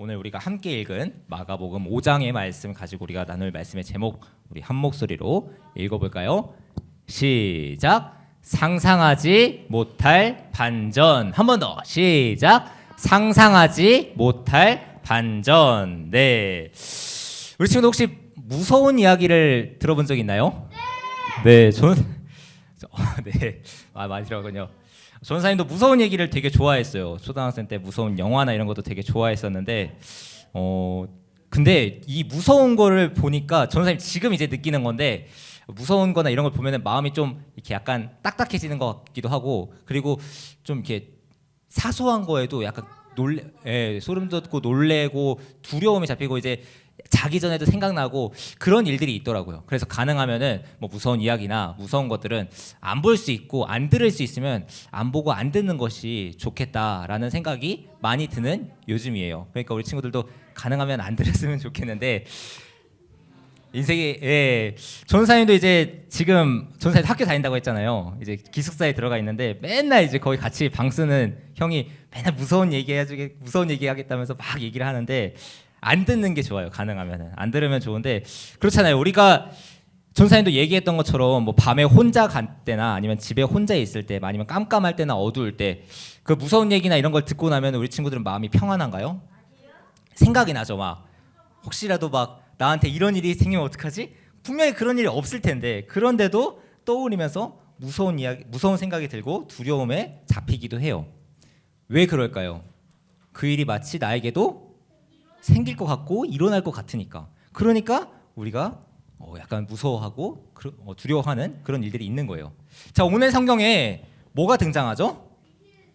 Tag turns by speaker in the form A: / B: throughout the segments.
A: 오늘 우리가 함께 읽은 마가복음 5장의 말씀 가지고 우리가 나눌 말씀의 제목 우리 한 목소리로 읽어볼까요? 시작. 상상하지 못할 반전. 한 번 더. 시작. 상상하지 못할 반전. 네. 우리 친구들 혹시 무서운 이야기를 들어본 적 있나요? 네. 저는 어, 네. 아, 많이 들었군요. 전사님도 무서운 얘기를 되게 좋아했어요. 초등학생 때 무서운 영화나 이런 것도 되게 좋아했었는데 어 근데 이 무서운 거를 보니까 전사님 지금 이제 느끼는 건데 무서운 거나 이런 걸 보면은 마음이 좀 이렇게 약간 딱딱해지는 것 같기도 하고 그리고 좀 이렇게 사소한 거에도 약간 놀래 예, 소름 돋고 놀래고 두려움이 잡히고 이제 자기 전에도 생각나고 그런 일들이 있더라고요. 그래서 가능하면은 뭐 무서운 이야기나 무서운 것들은 안 볼 수 있고 안 들을 수 있으면 안 보고 안 듣는 것이 좋겠다라는 생각이 많이 드는 요즘이에요. 그러니까 우리 친구들도 가능하면 안 들었으면 좋겠는데 인생에 예. 전사님도 이제 지금 전사님 학교 다닌다고 했잖아요. 이제 기숙사에 들어가 있는데 맨날 이제 거기 같이 방 쓰는 형이 맨날 무서운 얘기 해주게 무서운 얘기 하겠다면서 막 얘기를 하는데 안 듣는 게 좋아요. 가능하면은 안 들으면 좋은데 그렇잖아요. 우리가 전사님도 얘기했던 것처럼 뭐 밤에 혼자 갈 때나 아니면 집에 혼자 있을 때 아니면 깜깜할 때나 어두울 때 그 무서운 얘기나 이런 걸 듣고 나면 우리 친구들은 마음이 평안한가요? 생각이 나죠 막 혹시라도 막 나한테 이런 일이 생기면 어떡하지? 분명히 그런 일이 없을 텐데 그런데도 떠올리면서 무서운 이야기, 무서운 생각이 들고 두려움에 잡히기도 해요. 왜 그럴까요? 그 일이 마치 나에게도 생길 것 같고 일어날 것 같으니까. 그러니까 우리가 어, 약간 무서워하고 그러- 어, 두려워하는 그런 일들이 있는 거예요. 자 오늘 성경에 뭐가 등장하죠?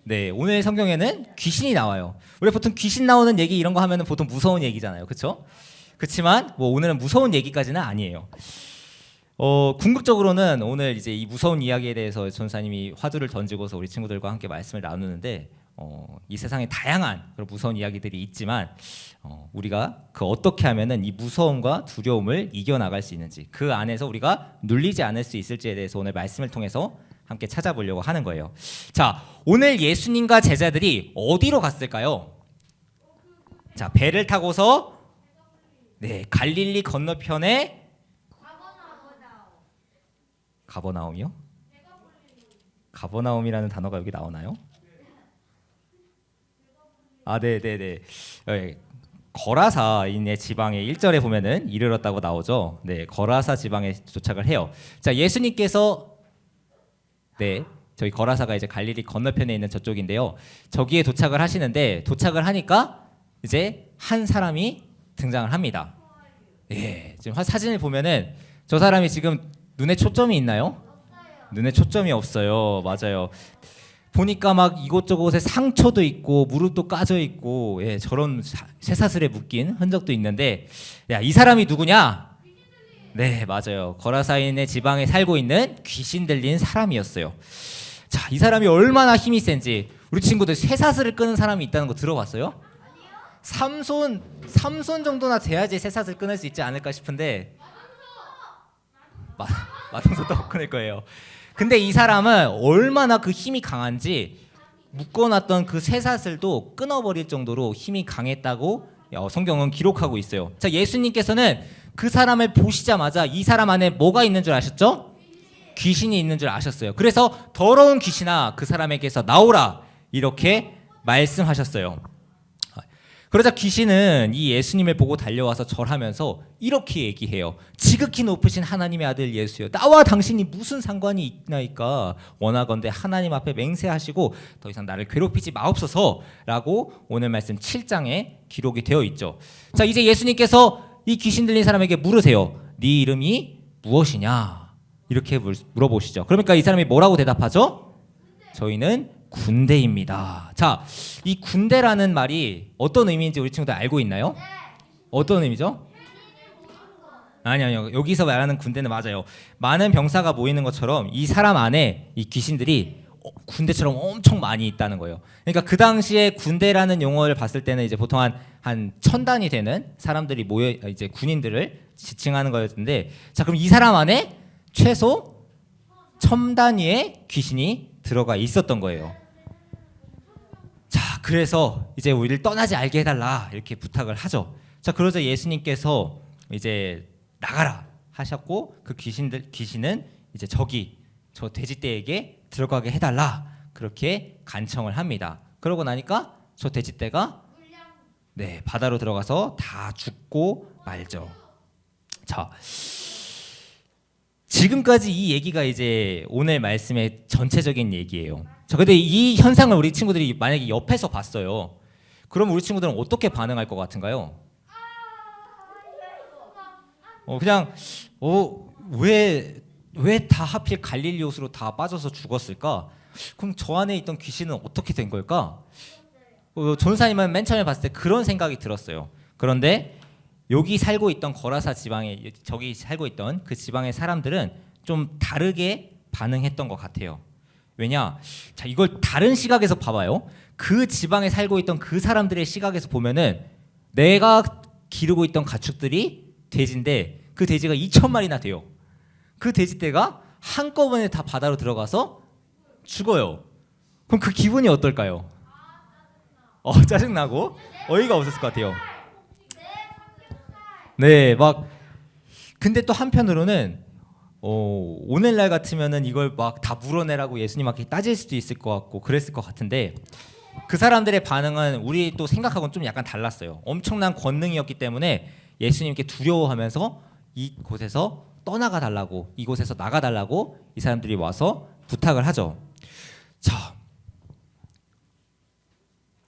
A: 네, 오늘 성경에는 귀신이 나와요. 우리 보통 귀신 나오는 얘기 이런 거 하면은 보통 무서운 얘기잖아요, 그렇죠? 그렇지만 뭐 오늘은 무서운 얘기까지는 아니에요. 어, 궁극적으로는 오늘 이제 이 무서운 이야기에 대해서 전사님이 화두를 던지고서 우리 친구들과 함께 말씀을 나누는데 어, 이 세상에 다양한 그런 무서운 이야기들이 있지만 어, 우리가 그 어떻게 하면은 이 무서움과 두려움을 이겨 나갈 수 있는지 그 안에서 우리가 눌리지 않을 수 있을지에 대해서 오늘 말씀을 통해서 함께 찾아보려고 하는 거예요. 자, 오늘 예수님과 제자들이 어디로 갔을까요? 자, 배를 타고서 네, 갈릴리 건너편에 가버나움이요? 가버나움이라는 단어가 여기 나오나요? 아, 네, 네, 네. 예, 거라사인의 지방에 1절에 보면은 이르렀다고 나오죠. 네, 거라사 지방에 도착을 해요. 자, 예수님께서 네, 저희 거라사가 이제 갈릴리 건너편에 있는 저쪽인데요. 저기에 도착을 하시는데 도착을 하니까 이제 한 사람이 등장을 합니다. 예, 지금 화- 사진을 보면은 저 사람이 지금 눈에 초점이 있나요? 눈에 초점이 없어요. 맞아요. 보니까 막 이곳저곳에 상처도 있고 무릎도 까져 있고 예, 저런 사- 쇠사슬에 묶인 흔적도 있는데 야, 이 사람이 누구냐? 네, 맞아요. 거라사인의 지방에 살고 있는 귀신 들린 사람이었어요. 자, 이 사람이 얼마나 힘이 센지 우리 친구들 쇠사슬을 끄는 사람이 있다는 거 들어봤어요? 삼손 삼손 정도나 돼야지 쇠사슬 끊을 수 있지 않을까 싶은데 마, 마동석도 끊을 거예요. 근데 이 사람은 얼마나 그 힘이 강한지 묶어놨던 그 쇠사슬도 끊어버릴 정도로 힘이 강했다고 어, 성경은 기록하고 있어요. 자 예수님께서는 그 사람을 보시자마자 이 사람 안에 뭐가 있는 줄 아셨죠? 귀신이 있는 줄 아셨어요. 그래서 더러운 귀신아 그 사람에게서 나오라 이렇게 말씀하셨어요. 그러자 귀신은 이 예수님을 보고 달려와서 절하면서 이렇게 얘기해요. 지극히 높으신 하나님의 아들 예수여. 나와 당신이 무슨 상관이 있나이까. 원하건대 하나님 앞에 맹세하시고 더 이상 나를 괴롭히지 마옵소서라고 오늘 말씀 7장에 기록이 되어 있죠. 자, 이제 예수님께서 이 귀신 들린 사람에게 물으세요. 네 이름이 무엇이냐? 이렇게 물- 물어보시죠. 그러니까 이 사람이 뭐라고 대답하죠? 저희는 군대입니다. 자, 이 군대라는 말이 어떤 의미인지 우리 친구들 알고 있나요? 어떤 의미죠? 아니요, 아니요. 여기서 말하는 군대는 맞아요. 많은 병사가 모이는 것처럼 이 사람 안에 이 귀신들이 어, 군대처럼 엄청 많이 있다는 거예요. 그러니까 그 당시에 군대라는 용어를 봤을 때는 이제 보통 한, 한 천단이 되는 사람들이 모여 이제 군인들을 지칭하는 거였는데 자 그럼 이 사람 안에 최소 천 단위의 귀신이 들어가 있었던 거예요. 자 그래서 이제 우리를 떠나지 알게 해달라 이렇게 부탁을 하죠. 자 그러자 예수님께서 이제 나가라 하셨고 그 귀신들 귀신은 이제 저기 저 돼지떼에게 들어가게 해달라 그렇게 간청을 합니다. 그러고 나니까 저 돼지떼가 네 바다로 들어가서 다 죽고 말죠. 자 지금까지 이 얘기가 이제 오늘 말씀의 전체적인 얘기예요. 자, 근데 이 현상을 우리 친구들이 만약에 옆에서 봤어요. 그럼 우리 친구들은 어떻게 반응할 것 같은가요? 어 그냥 어왜왜 다 하필 갈릴리 옷으로 다 빠져서 죽었을까? 그럼 저 안에 있던 귀신은 어떻게 된 걸까? 어, 전사님은 맨 처음에 봤을 때 그런 생각이 들었어요. 그런데 여기 살고 있던 거라사 지방에 저기 살고 있던 그 지방의 사람들은 좀 다르게 반응했던 것 같아요. 왜냐? 자 이걸 다른 시각에서 봐봐요. 그 지방에 살고 있던 그 사람들의 시각에서 보면은 내가 기르고 있던 가축들이 돼지인데 그 돼지가 2천 마리나 돼요. 그 돼지 떼가 한꺼번에 다 바다로 들어가서 죽어요. 그럼 그 기분이 어떨까요? 어 짜증나고 어이가 없었을 것 같아요. 네, 막 근데 또 한편으로는 어, 오늘날 같으면은 이걸 막 다 물어내라고 예수님한테 따질 수도 있을 것 같고 그랬을 것 같은데 그 사람들의 반응은 우리 또 생각하고는 좀 약간 달랐어요. 엄청난 권능이었기 때문에 예수님께 두려워하면서 이곳에서 떠나가 달라고 이곳에서 나가 달라고 이 사람들이 와서 부탁을 하죠. 자,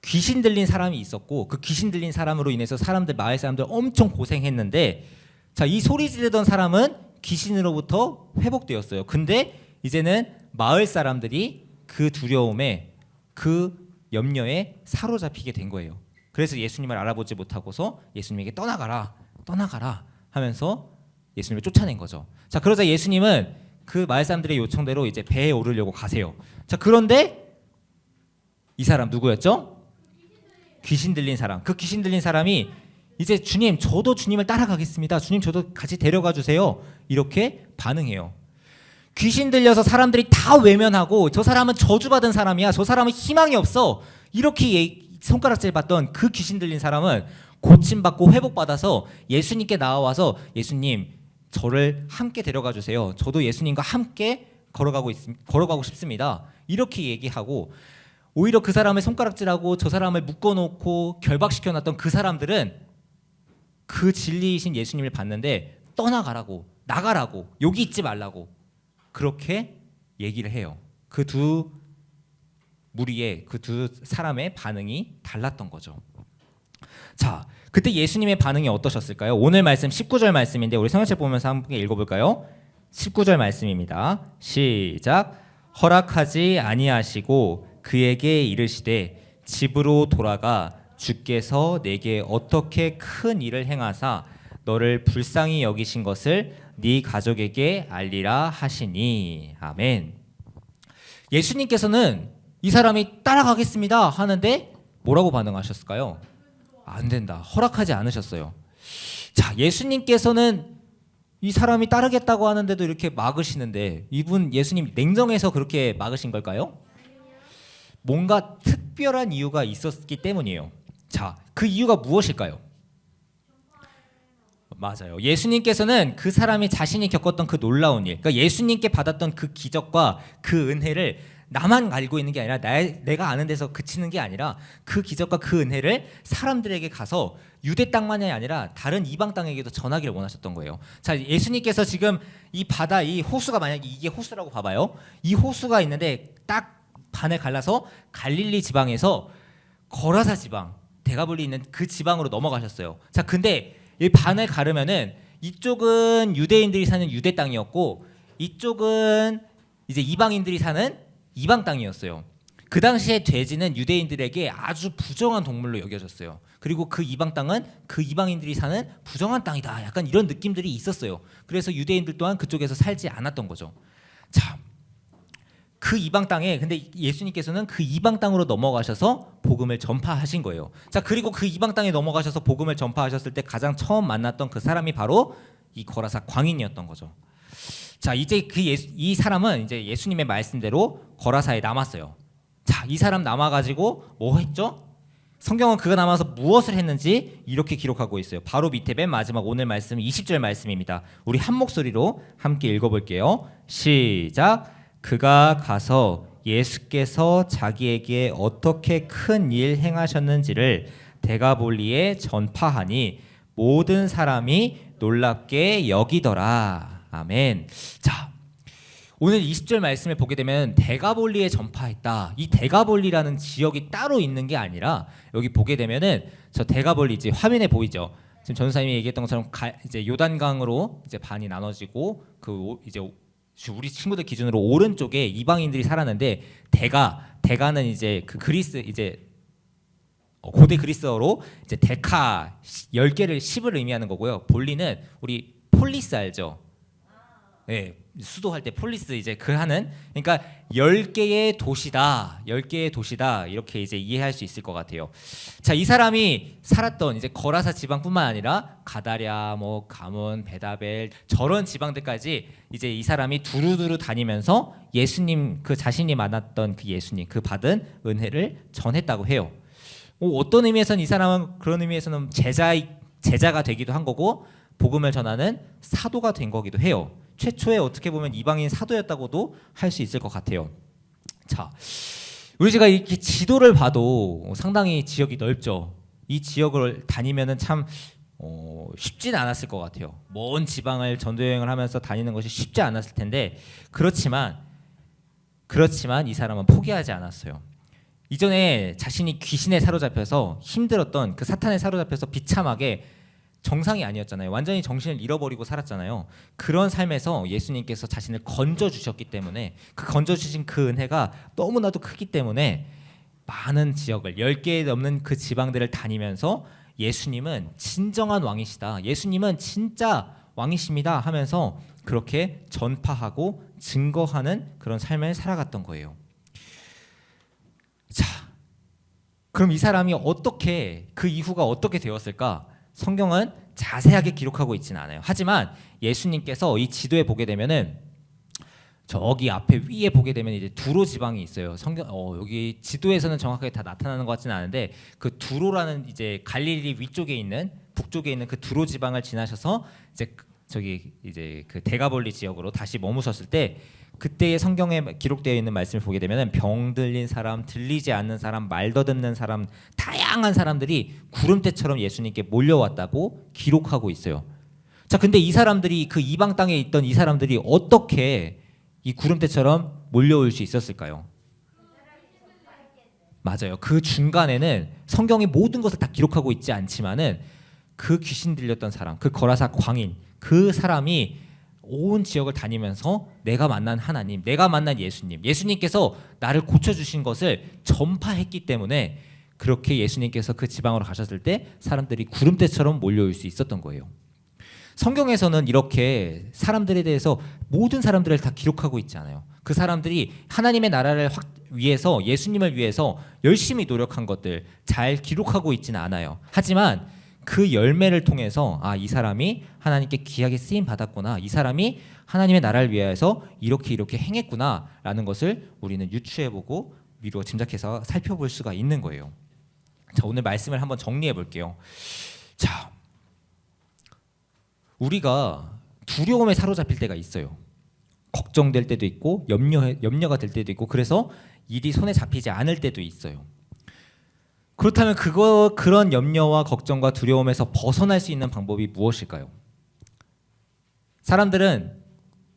A: 귀신 들린 사람이 있었고 그 귀신 들린 사람으로 인해서 사람들 마을 사람들 엄청 고생했는데 자 이 소리 지르던 사람은 귀신으로부터 회복되었어요. 근데 이제는 마을 사람들이 그 두려움에 그 염려에 사로잡히게 된 거예요. 그래서 예수님을 알아보지 못하고서 예수님에게 떠나가라, 떠나가라 하면서 예수님을 쫓아낸 거죠. 자 그러자 예수님은 그 마을 사람들의 요청대로 이제 배에 오르려고 가세요. 자 그런데 이 사람 누구였죠? 귀신 들린 사람. 그 귀신 들린 사람이 이제 주님, 저도 주님을 따라가겠습니다. 주님, 저도 같이 데려가 주세요. 이렇게 반응해요. 귀신 들려서 사람들이 다 외면하고 저 사람은 저주받은 사람이야. 저 사람은 희망이 없어. 이렇게 예- 손가락질 받던 그 귀신 들린 사람은 고침받고 회복받아서 예수님께 나와서 예수님, 저를 함께 데려가 주세요. 저도 예수님과 함께 걸어가고 있, 걸어가고 싶습니다. 이렇게 얘기하고 오히려 그 사람의 손가락질하고 저 사람을 묶어놓고 결박시켜놨던 그 사람들은 그 진리이신 예수님을 봤는데 떠나가라고 나가라고 여기 있지 말라고 그렇게 얘기를 해요. 그 두 무리의 그 두 사람의 반응이 달랐던 거죠. 자, 그때 예수님의 반응이 어떠셨을까요? 오늘 말씀 19절 말씀인데 우리 성경책 보면서 함께 읽어볼까요? 19절 말씀입니다. 시작. 허락하지 아니하시고 그에게 이르시되 집으로 돌아가 주께서 내게 어떻게 큰 일을 행하사 너를 불쌍히 여기신 것을 네 가족에게 알리라 하시니 아멘. 예수님께서는 이 사람이 따라가겠습니다 하는데 뭐라고 반응하셨을까요? 안 된다. 허락하지 않으셨어요. 자, 예수님께서는 이 사람이 따르겠다고 하는데도 이렇게 막으시는데 이분 예수님 냉정해서 그렇게 막으신 걸까요? 뭔가 특별한 이유가 있었기 때문이에요. 자, 그 이유가 무엇일까요? 맞아요. 예수님께서는 그 사람이 자신이 겪었던 그 놀라운 일, 그러니까 예수님께 받았던 그 기적과 그 은혜를 나만 알고 있는 게 아니라 나, 내가 아는 데서 그치는 게 아니라 그 기적과 그 은혜를 사람들에게 가서 유대 땅만이 아니라 다른 이방 땅에게도 전하기를 원하셨던 거예요. 자, 예수님께서 지금 이 바다 이 호수가 만약에 이게 호수라고 봐봐요. 이 호수가 있는데 딱 반을 갈라서 갈릴리 지방에서 거라사 지방 대가볼리 있는 그 지방으로 넘어가셨어요. 자, 근데 이 반을 가르면은 이쪽은 유대인들이 사는 유대 땅이었고 이쪽은 이제 이방인들이 사는 이방 땅이었어요. 그 당시에 돼지는 유대인들에게 아주 부정한 동물로 여겨졌어요. 그리고 그 이방 땅은 그 이방인들이 사는 부정한 땅이다. 약간 이런 느낌들이 있었어요. 그래서 유대인들 또한 그쪽에서 살지 않았던 거죠. 자, 그 이방 땅에 근데 예수님께서는 그 이방 땅으로 넘어가셔서 복음을 전파하신 거예요. 자 그리고 그 이방 땅에 넘어가셔서 복음을 전파하셨을 때 가장 처음 만났던 그 사람이 바로 이 거라사 광인이었던 거죠. 자 이제 그 예수, 이 사람은 이제 예수님의 말씀대로 거라사에 남았어요. 자, 이 사람 남아 가지고 뭐 했죠? 성경은 그가 남아서 무엇을 했는지 이렇게 기록하고 있어요. 바로 밑에 맨 마지막 오늘 말씀 20절 말씀입니다. 우리 한 목소리로 함께 읽어 볼게요. 시작. 그가 가서 예수께서 자기에게 어떻게 큰 일 행하셨는지를 대가볼리에 전파하니 모든 사람이 놀랍게 여기더라. 아멘. 자, 오늘 20절 말씀을 보게 되면 대가볼리에 전파했다. 이 대가볼리라는 지역이 따로 있는 게 아니라 여기 보게 되면은 저 대가볼리 이제 화면에 보이죠. 지금 전사님이 얘기했던 것처럼 가, 이제 요단강으로 이제 반이 나눠지고 그 오- 이제 오- 우리 친구들 기준으로 오른쪽에 이방인들이 살았는데 대가 대가는 이제 그 그리스 이제 어, 고대 그리스어로 이제 데카 10개를 10을 의미하는 거고요. 볼리는 우리 폴리스 알죠? 네, 수도할 때 폴리스 이제 그 하는 그러니까 10개의 도시다. 10개의 도시다. 이렇게 이제 이해할 수 있을 것 같아요. 자, 이 사람이 살았던 이제 거라사 지방뿐만 아니라 가다랴, 뭐 가문, 베다벨 저런 지방들까지 이제 이 사람이 두루두루 다니면서 예수님 그 자신이 만났던 그 예수님 그 받은 은혜를 전했다고 해요. 어, 어떤 의미에서는 이 사람은 그런 의미에서는 제자 제자가 되기도 한 거고 복음을 전하는 사도가 된 거기도 해요. 최초에 어떻게 보면 이방인 사도였다고도 할 수 있을 것 같아요. 자, 우리 제가 이렇게 지도를 봐도 상당히 지역이 넓죠. 이 지역을 다니면은 참 어, 쉽진 않았을 것 같아요. 먼 지방을 전도 여행을 하면서 다니는 것이 쉽지 않았을 텐데 그렇지만 그렇지만 이 사람은 포기하지 않았어요. 이전에 자신이 귀신에 사로잡혀서 힘들었던 그 사탄에 사로잡혀서 비참하게 정상이 아니었잖아요. 완전히 정신을 잃어버리고 살았잖아요. 그런 삶에서 예수님께서 자신을 건져 주셨기 때문에 그 건져 주신 그 은혜가 너무나도 크기 때문에 많은 지역을 10개 넘는 그 지방들을 다니면서 예수님은 진정한 왕이시다. 예수님은 진짜 왕이십니다 하면서 그렇게 전파하고 증거하는 그런 삶을 살아갔던 거예요. 자, 그럼 이 사람이 어떻게 그 이후가 어떻게 되었을까? 성경은 자세하게 기록하고 있지는 않아요. 하지만 예수님께서 이 지도에 보게 되면은 저기 앞에 위에 보게 되면 이제 두로 지방이 있어요. 성경 어, 여기 지도에서는 정확하게 다 나타나는 것 같지는 않은데 그 두로라는 이제 갈릴리 위쪽에 있는 북쪽에 있는 그 두로 지방을 지나셔서 이제 그- 저기 이제 그 대가볼리 지역으로 다시 머무셨을 때 그때의 성경에 기록되어 있는 말씀을 보게 되면 병 들린 사람, 들리지 않는 사람, 말 더듬는 사람, 다양한 사람들이 구름대처럼 예수님께 몰려왔다고 기록하고 있어요. 자, 근데 이 사람들이 그 이방 땅에 있던 이 사람들이 어떻게 이 구름대처럼 몰려올 수 있었을까요? 맞아요. 그 중간에는 성경이 모든 것을 다 기록하고 있지 않지만은 그 귀신 들렸던 사람, 그 거라사 광인, 그 사람이 온 지역을 다니면서 내가 만난 하나님, 내가 만난 예수님, 예수님께서 나를 고쳐 주신 것을 전파했기 때문에 그렇게 예수님께서 그 지방으로 가셨을 때 사람들이 구름대처럼 몰려올 수 있었던 거예요. 성경에서는 이렇게 사람들에 대해서 모든 사람들을 다 기록하고 있지 않아요. 그 사람들이 하나님의 나라를 확 위해서 예수님을 위해서 열심히 노력한 것들 잘 기록하고 있지는 않아요. 하지만 그 열매를 통해서 아 이 사람이 하나님께 귀하게 쓰임 받았구나. 이 사람이 하나님의 나라를 위해서 이렇게 이렇게 행했구나라는 것을 우리는 유추해 보고 위로 짐작해서 살펴볼 수가 있는 거예요. 자, 오늘 말씀을 한번 정리해 볼게요. 자, 우리가 두려움에 사로잡힐 때가 있어요. 걱정될 때도 있고 염려 염려가 될 때도 있고 그래서 일이 손에 잡히지 않을 때도 있어요. 그렇다면 그거 그런 염려와 걱정과 두려움에서 벗어날 수 있는 방법이 무엇일까요? 사람들은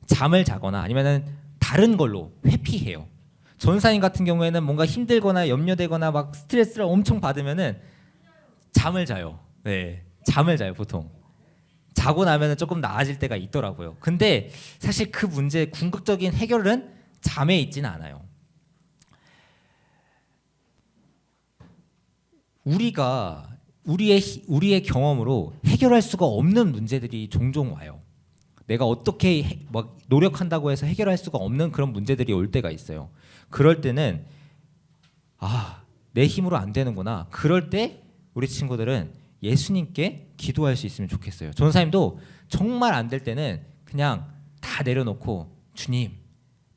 A: 잠을 자거나 아니면은 다른 걸로 회피해요. 전사님 같은 경우에는 뭔가 힘들거나 염려되거나 막 스트레스를 엄청 받으면은 잠을 자요. 네, 잠을 자요 보통. 자고 나면은 조금 나아질 때가 있더라고요. 근데 사실 그 문제 궁극적인 해결은 잠에 있지는 않아요. 우리가 우리의 히- 우리의 경험으로 해결할 수가 없는 문제들이 종종 와요. 내가 어떻게 해- 막 노력한다고 해서 해결할 수가 없는 그런 문제들이 올 때가 있어요. 그럴 때는 아, 내 힘으로 안 되는구나. 그럴 때 우리 친구들은 예수님께 기도할 수 있으면 좋겠어요. 전사님도 정말 안 될 때는 그냥 다 내려놓고 주님,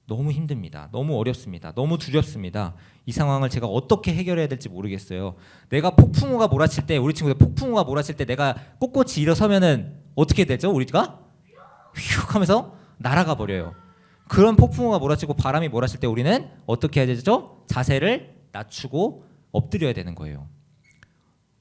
A: 너무 힘듭니다. 너무 어렵습니다. 너무 두렵습니다. 이 상황을 제가 어떻게 해결해야 될지 모르겠어요. 내가 폭풍우가 몰아칠 때 우리 친구들 폭풍우가 몰아칠 때 내가 꼿꼿이 일어서면은 어떻게 되죠? 우리가 휙 하면서 날아가 버려요. 그런 폭풍우가 몰아치고 바람이 몰아칠 때 우리는 어떻게 해야 되죠? 자세를 낮추고 엎드려야 되는 거예요.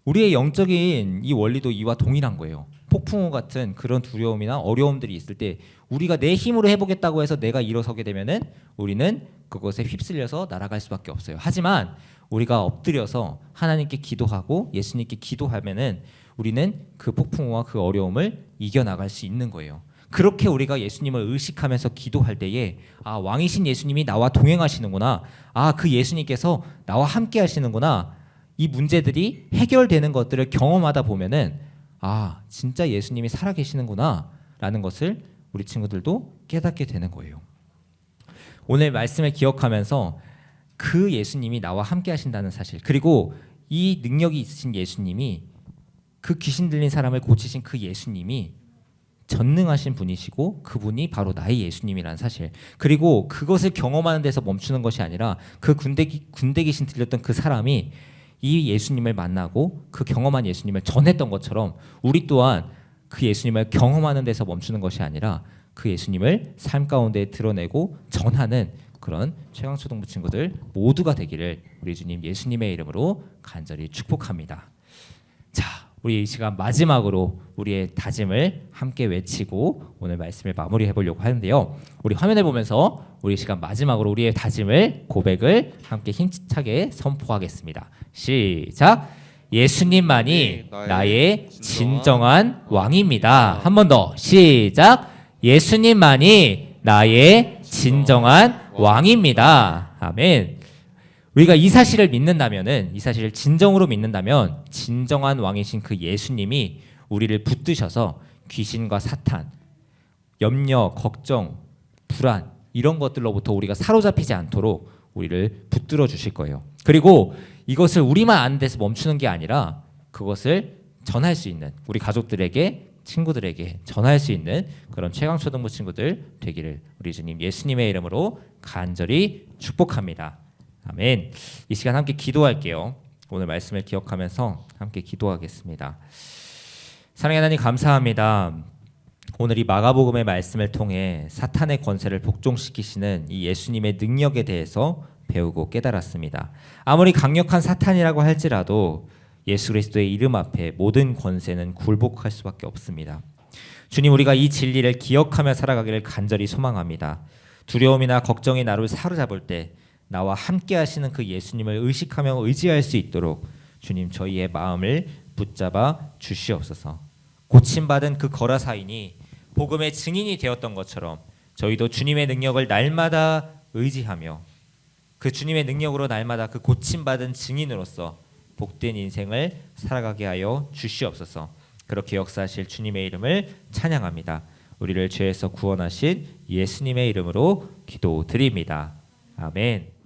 A: 우리의 영적인 이 원리도 이와 동일한 거예요. 폭풍우 같은 그런 두려움이나 어려움들이 있을 때 우리가 내 힘으로 해보겠다고 해서 내가 일어서게 되면은 우리는 그것에 휩쓸려서 날아갈 수밖에 없어요. 하지만 우리가 엎드려서 하나님께 기도하고 예수님께 기도하면은 우리는 그 폭풍우와 그 어려움을 이겨나갈 수 있는 거예요. 그렇게 우리가 예수님을 의식하면서 기도할 때에 아 왕이신 예수님이 나와 동행하시는구나 아 그 예수님께서 나와 함께 하시는구나 이 문제들이 해결되는 것들을 경험하다 보면은 아 진짜 예수님이 살아 계시는구나 라는 것을 우리 친구들도 깨닫게 되는 거예요. 오늘 말씀을 기억하면서 그 예수님이 나와 함께 하신다는 사실 그리고 이 능력이 있으신 예수님이 그 귀신 들린 사람을 고치신 그 예수님이 전능하신 분이시고 그분이 바로 나의 예수님이라는 사실 그리고 그것을 경험하는 데서 멈추는 것이 아니라 그 군대 군대 귀신 들렸던 그 사람이 이 예수님을 만나고 그 경험한 예수님을 전했던 것처럼 우리 또한 그 예수님을 경험하는 데서 멈추는 것이 아니라 그 예수님을 삶 가운데 드러내고 전하는 그런 최강초등부 친구들 모두가 되기를 우리 주님 예수님의 이름으로 간절히 축복합니다. 자, 우리 이 시간 마지막으로 우리의 다짐을 함께 외치고 오늘 말씀을 마무리해 보려고 하는데요. 우리 화면을 보면서 우리 시간 마지막으로 우리의 다짐을 고백을 함께 힘차게 선포하겠습니다. 시작. 예수님만이 나의 진정한 왕입니다. 한 번 더. 시작. 예수님만이 나의 진정한 왕입니다. 아멘. 우리가 이 사실을 믿는다면은 이 사실을 진정으로 믿는다면 진정한 왕이신 그 예수님이 우리를 붙드셔서 귀신과 사탄, 염려, 걱정, 불안 이런 것들로부터 우리가 사로잡히지 않도록 우리를 붙들어 주실 거예요. 그리고 이것을 우리만 아는 데서 멈추는 게 아니라 그것을 전할 수 있는 우리 가족들에게 친구들에게 전할 수 있는 그런 최강초등부 친구들 되기를 우리 주님 예수님의 이름으로 간절히 축복합니다. 아멘. 이 시간 함께 기도할게요. 오늘 말씀을 기억하면서 함께 기도하겠습니다. 사랑의 하나님 감사합니다. 오늘 이 마가복음의 말씀을 통해 사탄의 권세를 복종시키시는 이 예수님의 능력에 대해서 배우고 깨달았습니다. 아무리 강력한 사탄이라고 할지라도 예수 그리스도의 이름 앞에 모든 권세는 굴복할 수밖에 없습니다. 주님 우리가 이 진리를 기억하며 살아가기를 간절히 소망합니다. 두려움이나 걱정이 나를 사로잡을 때 나와 함께 하시는 그 예수님을 의식하며 의지할 수 있도록 주님 저희의 마음을 붙잡아 주시옵소서. 고침받은 그 거라사인이 복음의 증인이 되었던 것처럼 저희도 주님의 능력을 날마다 의지하며 그 주님의 능력으로 날마다 그 고침받은 증인으로서 복된 인생을 살아가게 하여 주시옵소서. 그렇게 역사하실 주님의 이름을 찬양합니다. 우리를 죄에서 구원하신 예수님의 이름으로 기도드립니다. 아멘.